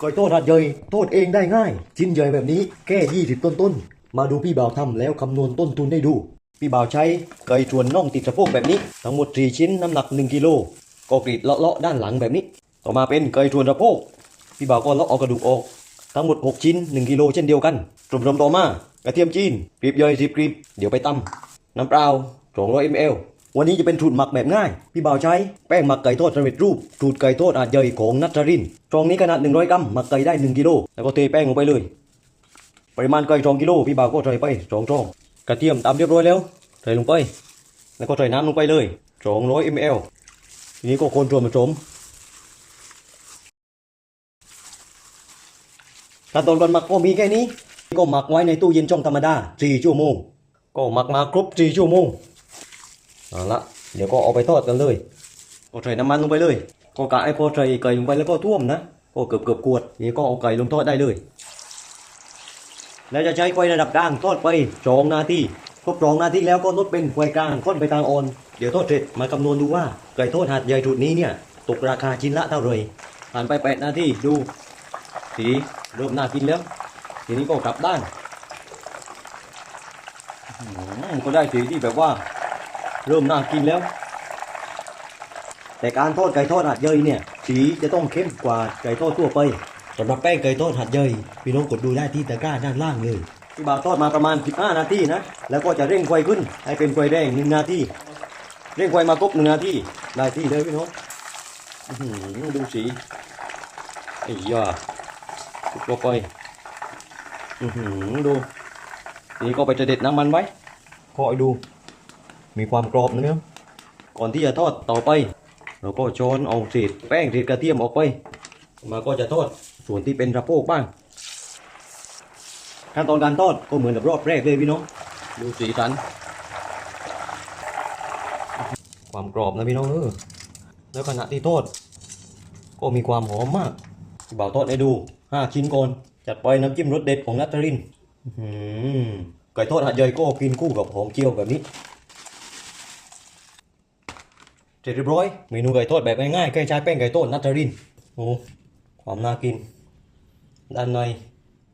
ก้อยโทษหัดใหญ่โทษเองได้ง่าย ชิ้นใหญ่แบบนี้แค่ยี่สิบต้นต้น มาดูพี่บ่าวทำแล้วคำนวณต้นทุนได้ดู พี่บ่าวใช้ไก่ชวนน่องติดสะโพกแบบนี้ ทั้งหมดสี่ชิ้นน้ำหนัก1กิโลก็กรีดเลาะๆด้านหลังแบบนี้ ต่อมาเป็นไก่ชวนสะโพกพี่บ่าวก็เลาะเอากระดูกออก ทั้งหมด 6 ชิ้น 1กิโลเช่นเดียวกันรวมๆต่อมากระเทียมจีนกรีบย่อย10กรีบเดี๋ยวไปตำน้ำเปล่า200 ml วันนี้จะเป็นสูตรหมักแบบง่าย พี่บ่าวใช้แป้งหมักไก่ทอดสำเร็จรูปสูตรไก่ทอดอาจใหญ่ของนัทรินทรองนี้ขนาด 100 กรัมหมักไก่ได้ 1กิโลแล้วก็เทแป้งลงไปเลย ปริมาณไก่2กิโลพี่บ่าวก็ใส่ไป2ช่องกระเทียมตามเรียบร้อยแล้วใส่ลงไป แล้วก็ใส่น้ำลงไปเลย200 ml ทีนี้ก็คนส่วนผสมขั้นตอนการหมักก็มีแค่นี้ ก็หมักไว้ในตู้เย็นช่องธรรมดา4ชั่วโมง ก็หมักมาครบ4ชั่วโมง เอาละเดี๋ยวก็เอาไปทอดกันเลยก็ใส่น้ำมันลงไปเลยก็กะไอ้พอใส่ไก่ลงไปแล้วก็ท่วมนะก็เกือบเกือบกวดนี่ก็เอาไก่ลงทอดได้เลย แล้วจะใช้ไฟระดับกลางทอดไปสองนาทีครบสองนาทีแล้วก็ลดเป็นไฟกลางค่อนไปทางอ่อนเดี๋ยวทอดเสร็จมาคำนวณดูว่าไก่ทอดหัดใหญ่ถุดนี้เนี่ยตกราคาชิ้นละเท่าไหร่ผ่านไป8นาทีดูสีเริ่มน่ากินแล้ว ทีนี้ก็กลับด้านก็ได้สีที่แบบว่า เริ่มน่ากินแล้ว แต่การทอดไก่ทอดหัดเยยเนี่ยสีจะต้องเข้มกว่าไก่ทอดทั่วไปสำหรับแป้งไก่ทอดหัดเยยพี่น้องกดดูได้ที่ตะกร้าด้านล่างเลยพี่บ่าวทอดมาประมาณ 15 นาทีนะ แล้วก็จะเร่งไฟขึ้น ให้เป็นไฟแดงหนึ่งนาทีเร่งไฟมาครบหนึ่งนาทีได้ที่เลยพี่น้องดูสีไอ้ยาลุกลงไปอือหือดูนี้ก็ไปจะเด็ดน้ำมันไว้คอยดู มีความกรอบนะครับ ก่อนที่จะทอดต่อไป เราก็ช้อนเอาเศษแป้งเศษกระเทียมออกไป มาก็จะทอดส่วนที่เป็นสะโพกบ้าง ขั้นตอนการทอดก็เหมือนกับรอบแรกเลยพี่น้อง ดูสีสัน ความกรอบนะพี่น้องเออแล้วขณะที่ทอดก็มีความหอมมากบ่าวทอดให้ดู5ชิ้นก่อนจัดไปน้ำจิ้มรสเด็ดของนัตตรินหือไก่ทอดหัดใหญ่ก็กินคู่กับหอมเจียวแบบนี้ สร็จเรียบร้อยเมนูไก่ทอดแบบง่ายๆแค่ใช้แป้งไก่ทอดนัตตรินโอ้ความน่ากิน ด้านใน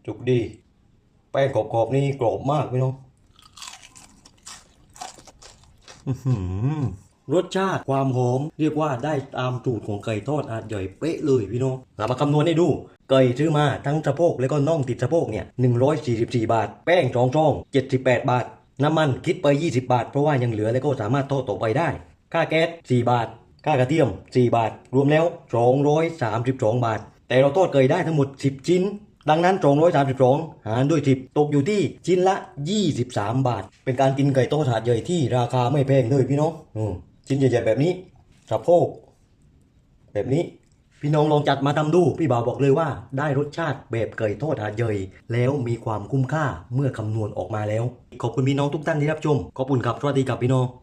จุกดี แป้งกรอบๆนี่กรอบมากพี่น้องอื้อหือรสชาติความหอม เรียกว่าได้ตามสูตรของไก่ทอดอาจใหญ่เป๊ะเลยพี่น้องเรามาคำนวณให้ดู ไก่ซื้อมาทั้งสะโพกแล้วก็น่องติดสะโพกเนี่ย144 บาท แป้งสองซอง78 บาท น้ำมันคิดไป 20 บาท เพราะว่ายังเหลือแล้วก็สามารถทอดต่อไปได้ ค่าแก๊ส4บาท ค่ากระเทียม 4 บาท รวมแล้ว 232 บาท แต่เราทอดไก่ได้ทั้งหมด 10 ชิ้น ดังนั้น 232 หารด้วย 10 ตกอยู่ที่ชิ้นละ 23 บาท เป็นการกินไก่โต้ถาดใหญ่ที่ราคาไม่แพงเลยพี่น้องอชิ้นใหญ่ๆแบบนี้สะโพกแบบนี้พี่น้องลองจัดมาทำดู พี่บ่าวบอกเลยว่าได้รสชาติแบบไก่ทอดหาดใหญ่แล้วมีความคุ้มค่าเมื่อคำนวณออกมาแล้ว ขอบคุณพี่น้องทุกท่านที่รับชม ขอบคุณครับสวัสดีครับพี่น้อง